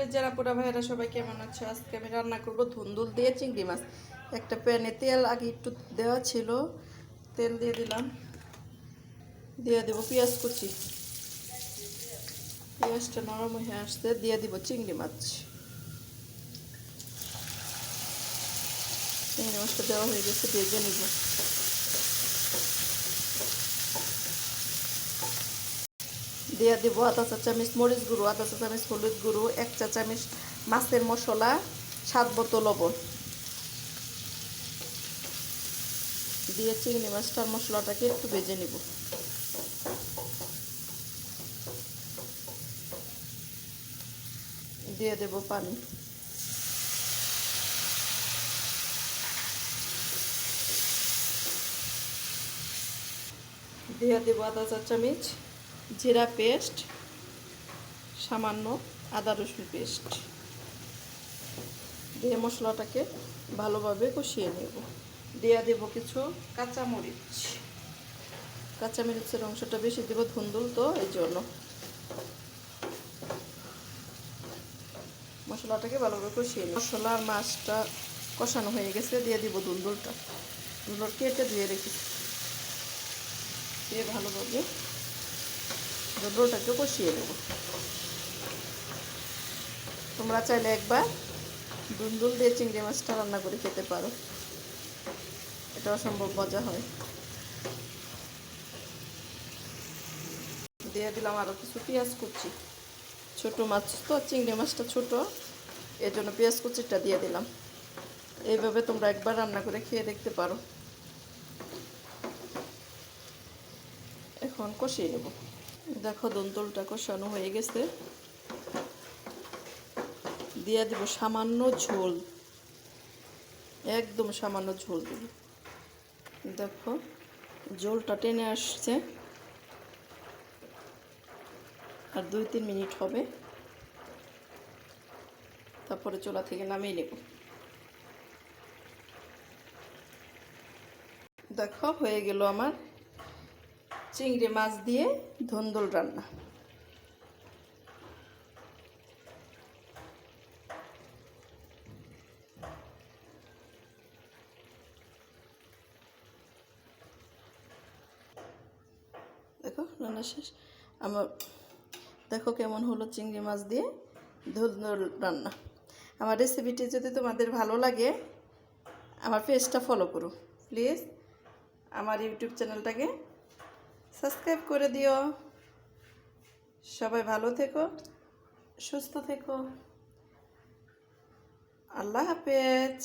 কলি যারা পোড়া ভাইয়েরা সবাই কেমন আছে? আজকে আমি রান্না করব ধুন্দুল দিয়ে চিংড়ি মাছ। একটা প্যানে তেল আগে একটু দেওয়া ছিল, তেল দিয়ে দিলাম। দিয়ে দেবো পেঁয়াজ কুচি। পেঁয়াজটা নরম হয়ে আসতে দিয়ে দিব চিংড়ি মাছ। চিংড়ি মাছটা দেওয়া হয়ে গেছে, ভেজে নিব। দিয়ে দিব আধা চা চামচ মরিচ গুঁড়ো আধা চা চামচ হলুদ গুঁড়ো, এক চা চামচ মাছের মশলা, সাত বোতল লবণ। দিয়ে চিংড়ি মাছটার মশলাটাকে একটু ভেজে নিব। দিয়ে দেব পানি। দিয়ে দেব আদা চা চামচ জিরা পেস্ট, সামান্য আদা রসুন পেস্ট দিয়ে মশলাটাকে ভালোভাবে কষিয়ে নেব। দিয়ে দেব কিছু কাঁচামরিচ। কাঁচামরিচের অংশটা বেশি দেব ধুন্দুল তো, এই জন্য। মশলাটাকে ভালোভাবে কষিয়ে নিই মশলা মাছটা কষানো হয়ে গেছে, দিয়ে দিব ধুন্দুলটা। ধুন্দুল কেটে ধুয়ে রেখেছি দিয়ে ভালোভাবে ধুন্দুলটাকে কষিয়ে নেব। তোমরা চাইলে একবার দুন্দুল দিয়ে চিংড়ি মাছটা রান্না করে খেতে পারো। এটা অসম্ভব মজা হয়। দিয়ে দিলাম আরও কিছু পেঁয়াজ কুচি। ছোটো মাছ তো, চিংড়ি মাছটা ছোটো। এর জন্য পেঁয়াজ কুচিটা দিয়ে দিলাম। এইভাবে তোমরা একবার রান্না করে খেয়ে দেখতে পারো। এখন কষিয়ে নেব। দেখো দন্তলটা কষানো হয়ে গেছে। দিয়ে দেব সামান্য ঝোল। একদম সামান্য ঝোল দেব। দেখো, ঝোলটা টেনে আসছে। আর দুই তিন মিনিট হবে। তারপরে চোলা থেকে নামিয়ে নেব। দেখো, হয়ে গেল আমার চিংড়ি মাছ দিয়ে ধন্দল রান্না। দেখো, রান্না শেষ। আমার, দেখো কেমন হলো চিংড়ি মাছ দিয়ে ধুন্দুল রান্না। আমার রেসিপিটি যদি তোমাদের ভালো লাগে, আমার পেজটা ফলো করো। প্লিজ আমার ইউটিউব চ্যানেলটাকে সাবস্ক্রাইব করে দিও। সবাই ভালো থেকো সুস্থ থেকো। আল্লাহ হাফেজ।